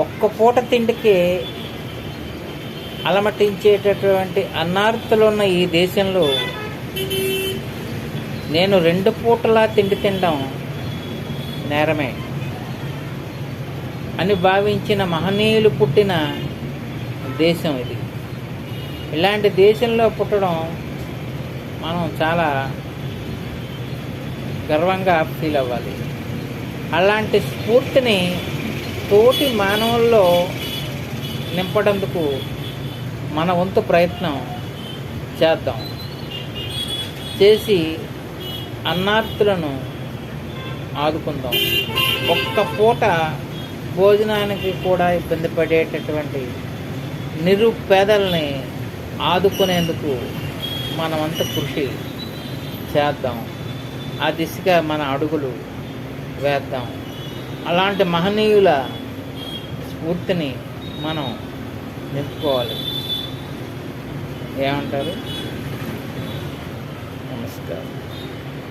ఒక్క పూట తిండికి అలమటించేటటువంటి అన్నార్థులు ఉన్న ఈ దేశంలో నేను రెండు పూటలా తిండి తినడం నేరమే. అని భావించిన మహనీయులు పుట్టిన దేశం ఇది. ఇలాంటి దేశంలో పుట్టడం మనం చాలా గర్వంగా ఫీల్ అవ్వాలి. అలాంటి స్ఫూర్తిని తోటి మానవుల్లో నింపడందుకు మన వంతు ప్రయత్నం చేద్దాం. చేసి అన్నార్థులను ఆదుకుందాం. ఒక్క పూట భోజనానికి కూడా ఇబ్బంది పడేటటువంటి నిరుపేదల్ని ఆదుకునేందుకు మనమంత కృషి చేద్దాం. ఆ దిశగా మన అడుగులు వేద్దాం. అలాంటి మహనీయుల స్ఫూర్తిని మనం నింపుకోవాలి. ఏమంటారు? నమస్కారం.